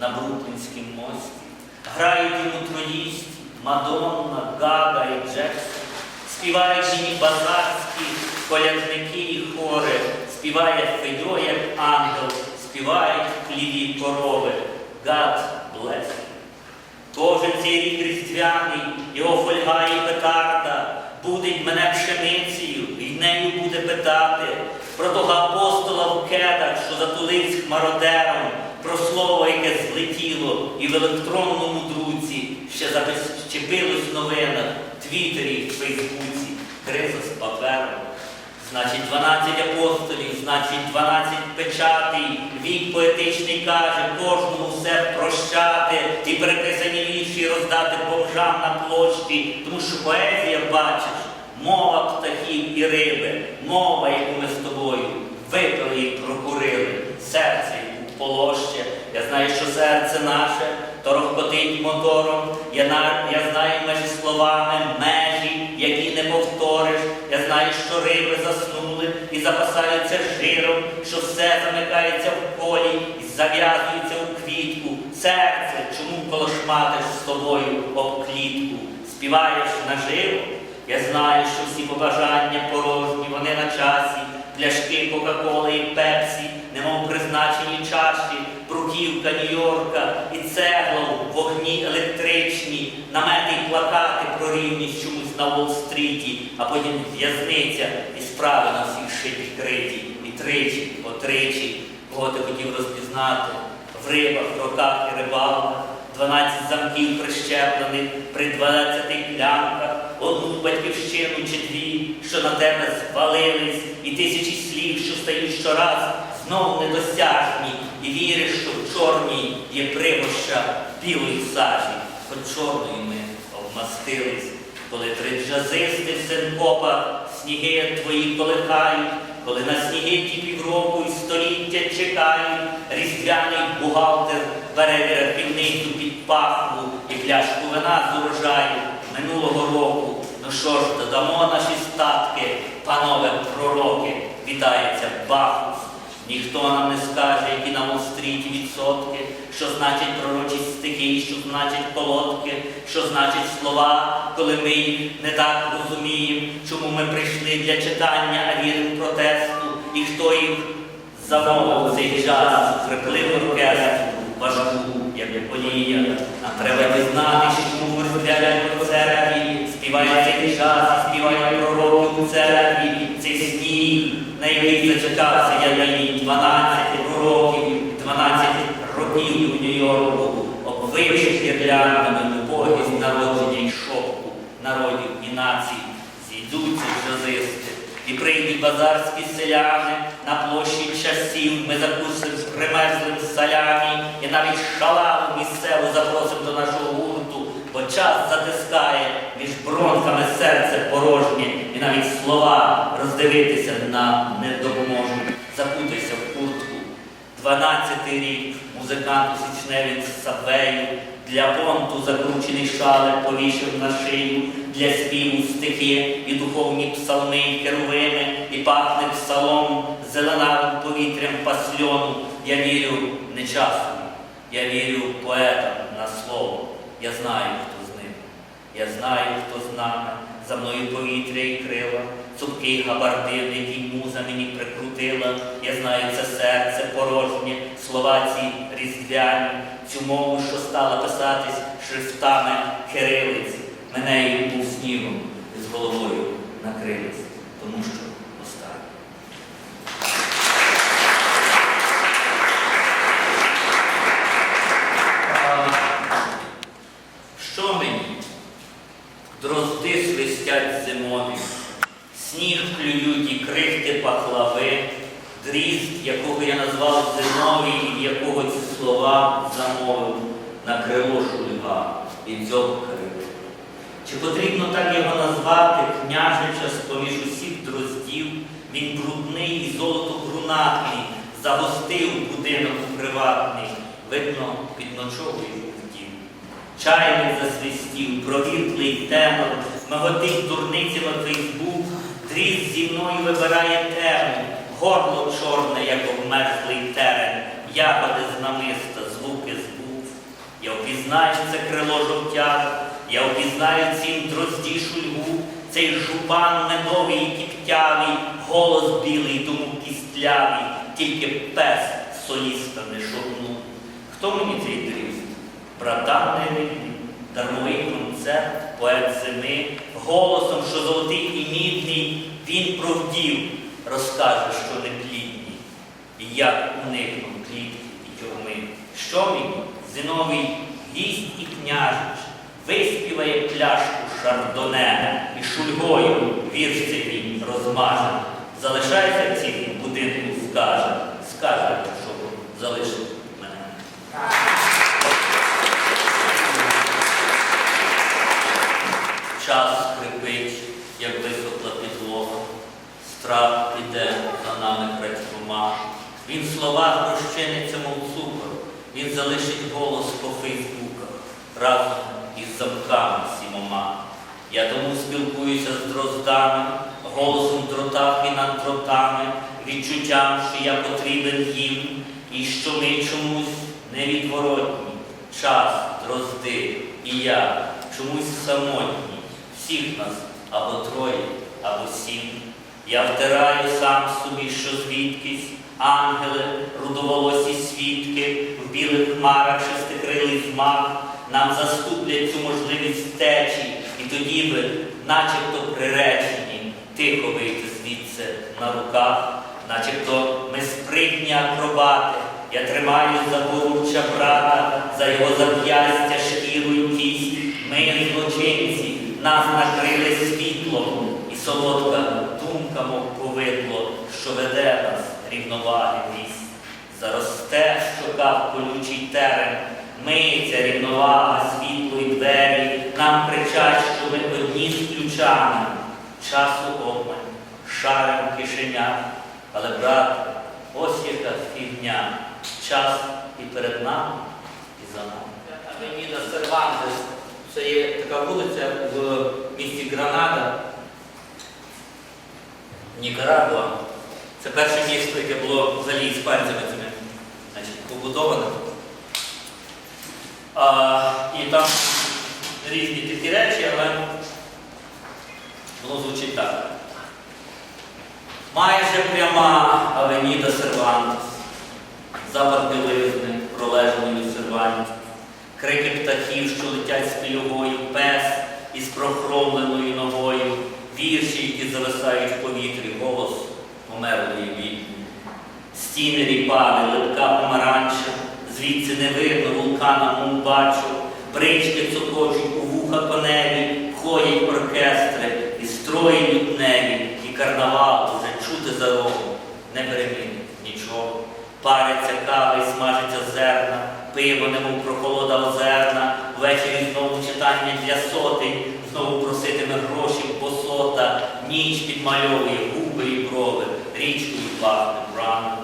на Бруклінськім мості. Грають йому троїсті, Мадонна, Гага і Джексон. Співають її базарські колядники і хори, співає Федьо, як ангел, співають хліві корови. God bless you. Кожен цей рік різдвяний, його фольга і петарда, будить мене пшеницею, і нею буде питати про того апостола в кедах, що затулився хмародером, про слово, яке злетіло, і в електронному друці ще зачепилось в новинах, Твіттері, Фейсбуці, криза з папером. Значить, 12 апостолів, значить, 12 печатей, вік поетичний каже, кожному все прощати і переписані вірші роздати бомжам на площі, тому що поезія, бачиш, мова птахів і риби, мова, яку ми з тобою випили і прокурили, серце полоще. Я знаю, що серце наше торохкотить мотором. Я, я знаю межі словами, межі, які не повториш. Я знаю, що риби заснули і запасаються жиром, що все замикається в колі і зав'язується у квітку. Серце, чому колошматиш з собою об клітку? Співаєш наживо? Я знаю, що всі побажання порожні, вони на часі, пляшки Кока-Коли і Пепсі, немов призначені чаші, бруківка Нью-Йорка і цегла в вогні електричні, намети й плакати про рівність чомусь на Уолл-стріті, а потім в'язниця і справи на всіх шиті криті, і тричі, отричі, кого ти хотів розпізнати, в рибах, роках і рибалках. 12 замків прищеплених при 12 клямках, одну батьківщину чи дві, що на тебе звалились, і тисячі слів, що стають щораз знов недосяжні, і віриш, що в чорній є примоща білої сажі, хоч чорною ми обмастились, коли три джазисти в синкопах сніги твої колихають, коли на сніги ті півроку і століття чекають, різдвяний бухгалтер бере рахівницю під пахву і пляшку вина з урожаю минулого року. Ну що ж, додамо наші статки, панове пророки, вітається Бахус. Ніхто нам не скаже, які на Уолл-стріті відсотки, що значить пророчі стихи, що значить колодки, що значить слова, коли ми не так розуміємо, чому ми прийшли для читання, а віримо протесту, і хто їх замовив цей час, хрипливу оркестру, важку, як полія. Нам треба дізнатися, чому в різдвяному церкві співає цей час, співає пророки у церкві, цей сніг, на який зачекався я нині 12 років, 12 років у Нью-Йорку, обвивши гірляндами убогість народження й шоку народів і націй, зійдуться джазисти. І прийдуть базарські селяни на площі часів, ми закусимо з примерзлим салямі, і навіть шалаву місцеву запросимо до нашого гурту, бо час затискає між бронхами серце порожнє, навіть слова роздивитися нам не допоможуть. Закутайся в куртку. Дванадцятий рік музикант у січневі з сабвею, для понту закручений шалик повішив на шию, для співу стихи і духовні псалми, і керувими, і пахне псалом зеленавим повітрям пасльону. Я вірю не часу, я вірю поетам на слово. Я знаю, хто з ним. Я знаю, хто з нами, за мною повітря і крила, цупкий габардин, який муза мені прикрутила. Я знаю це серце порожнє, слова ці різдвяні, цю мову, що стала писатись шрифтами кирилиць, Мене й був снігом з головою накрились, тому що останнє. А, Що мені? Дрозди свистять зимові, сніг клюють і крихти пахлави, дрізд, якого я назвав зимовий, і якого ці слова замовив на крило шульга і дзьоб криви. Чи потрібно так його назвати княжича з поміж усіх? брудний і золото брунатний, загостив будинок приватний, видно, підночовує втів. Чайник засвистів, провіртлий темор, миготить дурницями Фейсбук, дріз зі мною вибирає тему, горло чорне, як обмерзлий терен, ягоди з намиста, звуки з був. Я впізнаю це крило жовтяре, я впізнаю цім дрозді шульгу, цей жупан медовий і кіптявий, голос білий, тому кістлявий, тільки пес соліста не шовнув. Хто мені цей дрізд? Братан невинний, дармовий концерт, поет зими, голосом, що золотий і мідний, він про вдів розкаже, що не плідні, і як уникнув клітки і тюрми. Що мені, зиновий гість і княжич, виспіває пляшку шардоне і шульгою вірш він розмаже. Залишайся в будинку, скаже, скаже, щоб залишив мене. Час скрипить, як висохла підлога, страх піде за нами крадькома. Він в словах розчиниться, мов цукор, він залишить голос по фейсбуках разом із замками сімома. Я тому спілкуюся з дроздами, голосом в дротах і над дротами, відчуттям, що я потрібен їм, і що ми чомусь невідворотні. Час, дрозди і я чомусь самотні, всіх нас або троє, або сім. Я втираю сам собі, що звідкись, ангели, рудоволосі свідки, в білих хмарах шестикрилий змах, нам заступлять цю можливість втечі, і тоді ви, начебто приречені, тихо вийти звідси на руках, начебто ми спритні акробати. Я тримаю за поруччя брата, за його зап'ястя, шкіру й кість. Ми злочинці, нас накрили світлом, і солодка думка, мов повидло, що веде нас рівноваги місць. Заросте щока в колючий терен, миється рівновага, світло й двері, нам кричать, що ми одні з ключами. Часу обмаль, шарем в кишенях, але, брате, ось яка фігня, час і перед нами, і за нами. Авеніда Сервантес, це є така вулиця в місті Гранада, Нікарагуа. Це перше місто, яке було взагалі іспанцями цими значить, побудоване. А, і там різні такі речі, але воно звучить так. Майже пряма Авеніда Сервантес, запах білизни, пролежаної в серванті, крики птахів, що летять з пільовою, пес із прохромленою ногою, вірші, які зависають в повітрі, голос померлої вільні. Стіни ріпали, липка помаранча, звідси не видно вулкана бачу, брички цокочуть у вуха коневі, ходять оркестри і строї лютневі, і карнавал уже чути за рогом, не перемінить нічого. Паряться кави, і смажаться зерна, пиво, немов прохолода озерна, ввечері знову читання для сотень, знову проситиме гроші посота, ніч підмальовує губи і брови, річкою пахне браном.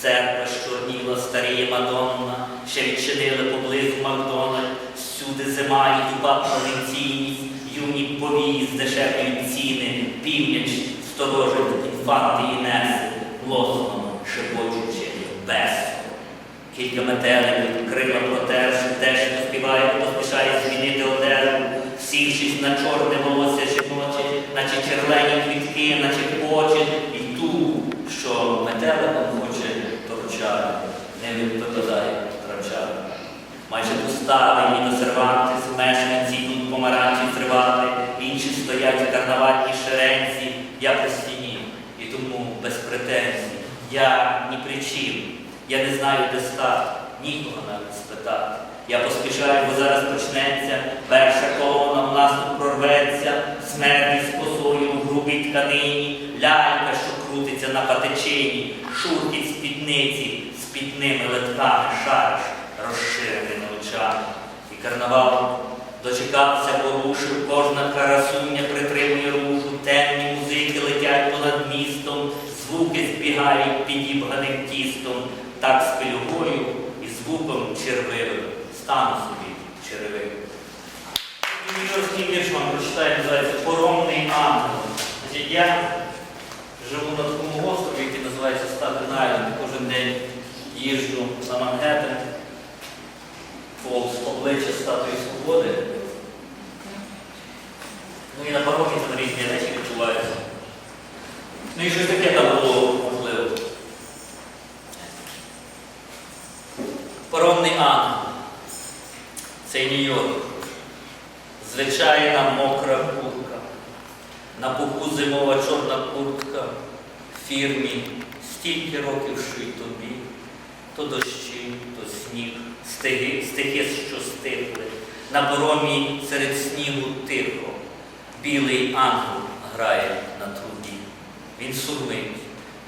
Церква щорніла, старіє Мадонна, ще відчинили поблизу Макдональд, всюди зима і дуба провінційність, юні повії з здешевлюють ціни, північ сторожить інфанти і неси, лосоном шепочучи без. Кілька метеликів, крила протеж, теж співає, поспішає змінити одежу, сівшись на чорне волосся жіноче, наче червені квітки, наче почин, і ту, що метеликом хоче торчати, не випадає втрачати. Майже пуста, ніби серванти, мешканці йдуть помаранчі тривати, інші стоять у карнавальній шеренці, я при стіні, і тому без претензій. Я ні при чим, я не знаю, де стати, нікого навіть спитати. Я поспішаю, бо зараз почнеться, перша колона в наступ прорветься, смерть з в грубій тканині, лялька, що крутиться на патичині, шурхіт спідниці, з пітними литками шариш, розширеними очами. І карнавал дочекався, порушив, кожна красуня притримує рушу, темні музики летять понад містом, навіть підібганим тістом, так з пилюгою і звуком червивим. Стану собі черевим. Нью-Йоркський вірш вам прочитаю, називається Поромний ангел. Я живу на такому острові, який називається Статен Айленд. Кожен день їжджу на Мангеттен, повз обличчя Статуї Свободи. Ну і на паромі там різні речі відчуваються. Ну і щось таке там було можливо. Паромний ангел. Це Нью-Йорк. Звичайна мокра куртка. На пуху зимова чорна куртка. В фірмі стільки років ший тобі. То дощі, то сніг, стихи, стихи, що стихли. На боромі серед снігу тихо. Білий ангел грає на трубі. Він сурмить,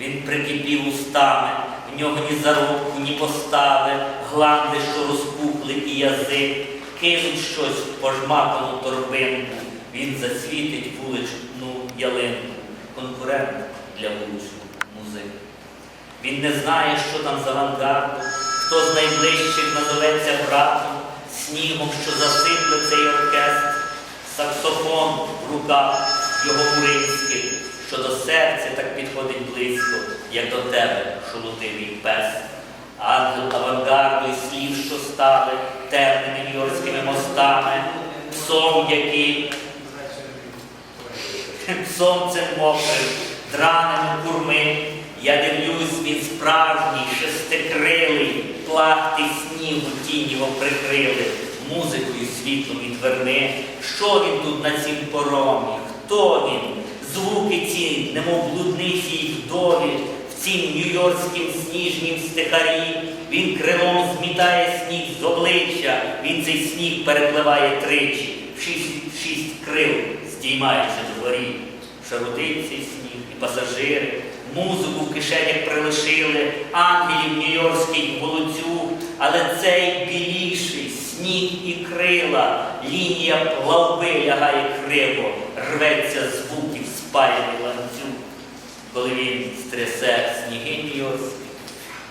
він прикипів устами, в нього ні заробку, ні постави, гланди, що розпухли, і язик, кинуть щось в пожмакану торбинку. Він засвітить вуличну ялинку, конкурент для вуличного музики. Він не знає, що там з авангарду, хто з найближчих назоветься братом, снігом, що засипле цей оркестр, саксофон в руках його муринських, що до серця так підходить близько, як до тебе, шолотивий пес. Ангел авангарду і слів, що стали темними нью-йоркськими мостами, псом, який сонцем мокрим, драним курми. Я дивлюсь, він справжній, шестикрилий, плахти снігу його прикрили, музикою світлом і дверми. Що він тут на цім поромі? Хто він? Звуки ці, немов блудниці й вдові, цім нью-йоркськім сніжнім стихарі. Він крилом змітає сніг з обличчя, він цей сніг перепливає тричі, в шість, шість крил, здіймаючи з дворі. Шарудить цей сніг і пасажири, музику в кишенях прилишили, ангелів нью-йоркський волоцюг, але цей біліший сніг і крила, лінія плавби лягає криво, рветься звуків ланцюг. Коли він стрясе сніги нью-йоркські,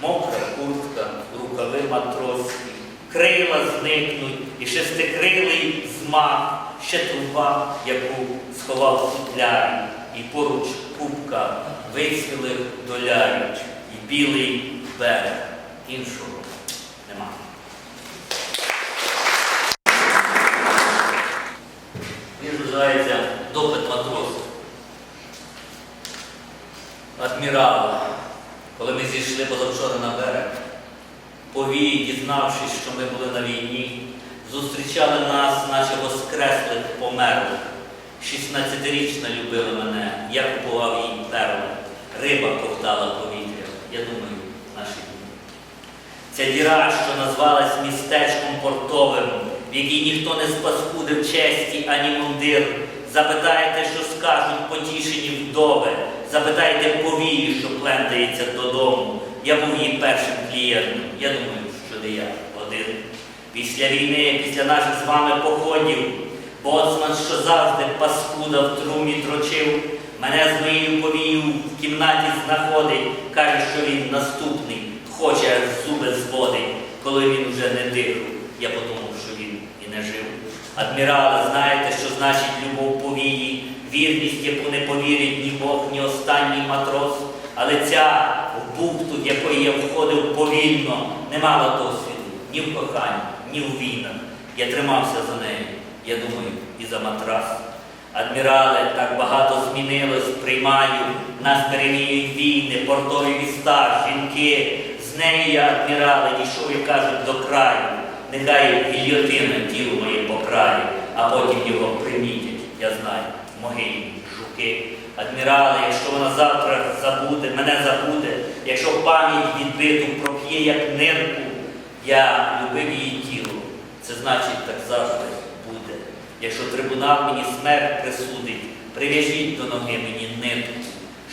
мокра куртка, рукави матросські, крила зникнуть і шестикрилий змах, ще труба, яку сховав футлярі, і поруч кубка вицвілих доляють, і білий берег іншого нема. Адмірал, коли ми зійшли позавчора на берег, повії, дізнавшись, що ми були на війні, зустрічали нас, наче воскреслих померлих. 16-річна любила мене, я купував їй перли, риба ковтала повітря. Я думаю, наші дні. Ця діра, що назвалась містечком портовим, в якій ніхто не спаскудив честі ані мундир. Запитайте, що скажуть потішені вдови, запитайте повії, що плентається додому. Я був її першим клієнтом. Я думаю, що не я один. Після війни, після наших з вами походів, боцман, що завжди паскуда в трумі трочив, мене з моєю повією в кімнаті знаходить, каже, що він наступний, хоче зуби зводить, коли він вже не дихав. Я подумав, що він і не жив. Адмірали, знаєте, що значить любов повії, вірність, яку не повірить ні Бог, ні останній матрос. Але ця бухту, в якої я входив повільно, не мала досвіду ні в коханні, ні в війнах. Я тримався за нею, я думаю, і за матрас. Адмірали, так багато змінилось, приймаю, нас переміють війни, портові міста, жінки. З нею я, адмірали, дійшов і кажуть до краю. Нехай гільйотина тіло моє покрає, а потім його примітять, я знаю, могильні жуки. Адмірали, якщо вона завтра забуде, мене забуде, якщо пам'ять відбиту проп'є, як нирку, я любив її тіло. Це значить, так завжди буде. Якщо трибунал мені смерть присудить, прив'яжіть до ноги мені нитку,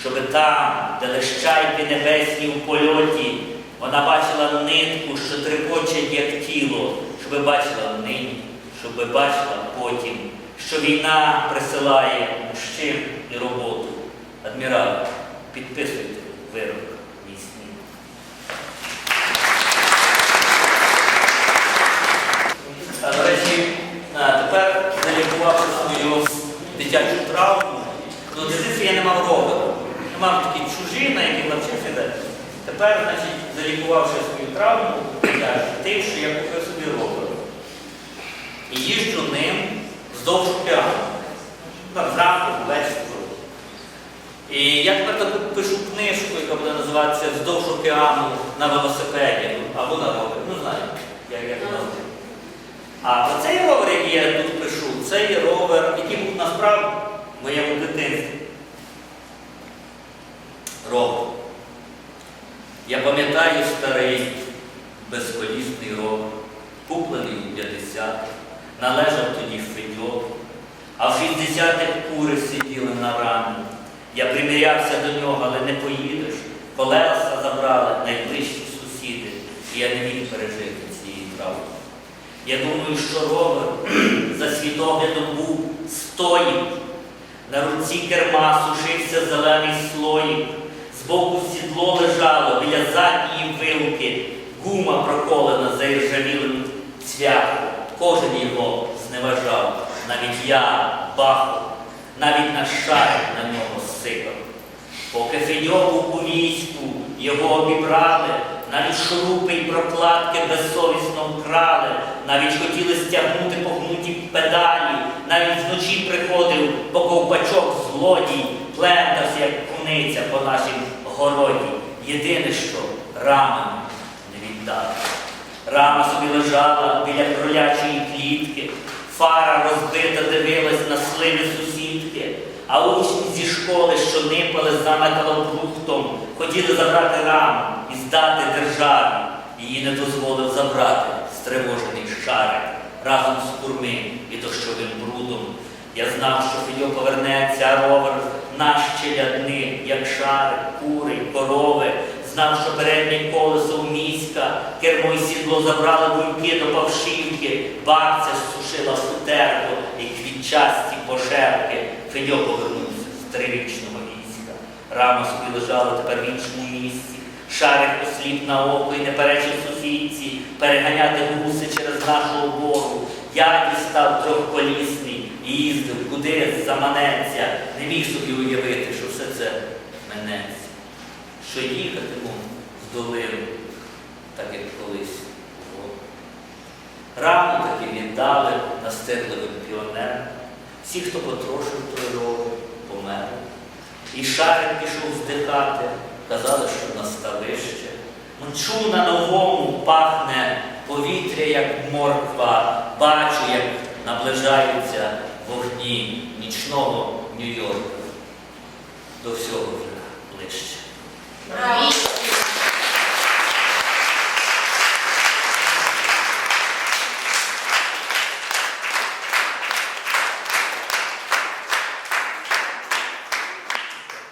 щоби там, де лещайки небесні у польоті, вона бачила нитку, що трепоче, як тіло, щоби бачила нині, щоби бачила потім, що війна присилає мужчин і роботу. Адмірал, підписуйте вирок міцні. А до речі, тепер залікувавши свою дитячу травму, ну, але дитинства я не мав ровера. Я мав такі чужі, на яких навчився. Тепер, значить, залікувавши свою травму, я тим, що я купив собі ровер. І їжджу не... яка Вздовж океану на велосипеді ну, або на ровері. Ну, знаю, як я це. А оцей ровер, який я тут пишу, це є ровер, який був насправді в моєму дитинстві. Ровер. Я пам'ятаю старий безколісний ровер, куплений у 50-х, належав тоді Федьок, а в 60-х кури сиділи на рамі. Я примірявся до нього, але не поїдеш. Колеса забрали найближчі сусіди, і я не міг пережити цієї травми. Я думаю, що ровер за світоглядом був стоїк. На руці керма сушився зелений слоїк. Збоку сідло лежало біля задньої вилки, гума проколена заіржавілим цвяхом. Кожен його зневажав. Навіть я, баху, навіть на шарик на нього сипав. Поки Федьок у війську, його обібрали, навіть шурупи й прокладки безсовісно вкрали, навіть хотіли стягнути погнуті педалі, навіть вночі приходив, по ковпачок злодій, плентався, як куниця по нашім городі. Єдине, що рамами не віддав. Рама собі лежала біля кролячої клітки, фара розбита дивилась на сливи сусідки, а учні зі школи, що нипали за металобрухтом, хотіли забрати раму і здати державі. Її не дозволив забрати стривожений шарик разом з курмим і дощовим брудом. Я знав, що Федьо повернеться, ровер наш челядник, як шарик, кури, корови. Знав, що переднє колесо в міська, кермо й сідло забрали вуйки до павшівки, бабця сушила сутерку і квітчасті пошепки. Федьо повернувся з трирічного війська. Рама собі лежала тепер в іншому місці. Шарик осліп на око і не перечив сусідці, переганяти гуси через нашу обору. Я дістав трьохколісний і їздив куди заманеться. Не міг собі уявити, що все це минеться. Що їхатиму в долину, так як колись було. Раму таки віддали настирливим піонерам. Всі, хто потрошив ровер, померли. І шарик пішов здихати, казали, що на ставище. Мчу на новому пахне повітря, як морква, бачу, як наближаються вогні нічного Нью-Йорка. До всього вже ближче.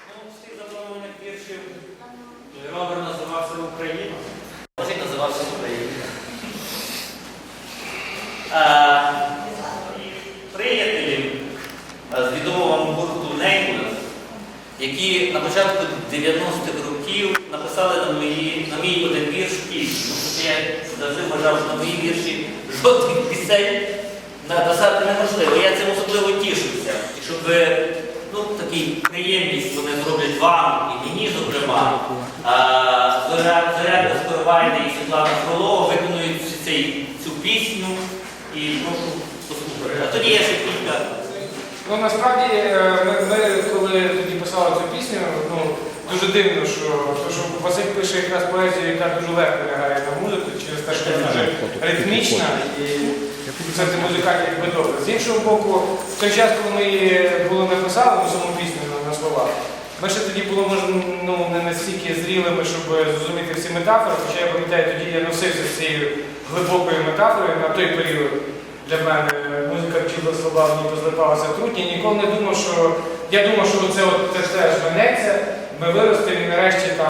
Ну, з тих запланованих віршів ровер називався Україна. Може, й називався Україна. А, приятелі а, з відомого вам гурту Неймлес, які на початку 90-х років написали на, мої, на мій один вірш пісню. Я завжди вважав, що на мої вірші жодних пісень написати неможливо. Я цим особливо тішуся. І щоб ви, ну, таку приємність вони зроблять вам і мені, зокрема. А, Зоря Зоря Скоровайна і Світлана Фролова виконують всі цей, цю пісню і прошу послухати. А тоді є кілька. Ну насправді е, ми, ми коли тоді писали цю пісню, ну дуже дивно, що, що Василь пише якраз поезію, яка дуже легко лягає на музику, через те, що вона ритмічна і писати музикальні якби добре. З іншого боку, в той час, коли ми її були написали ну, саму пісню на, на словах, ми ще тоді були може, ну, не настільки зрілими, щоб зрозуміти всі метафори, хоча я пам'ятаю, тоді я носився з цією глибокою метафорою на той період. Для мене музика вчила слова, мені позлипалася трутні. Ніколи не думав, що я думав, що це от це теж минеться, ми виростемо і нарешті там.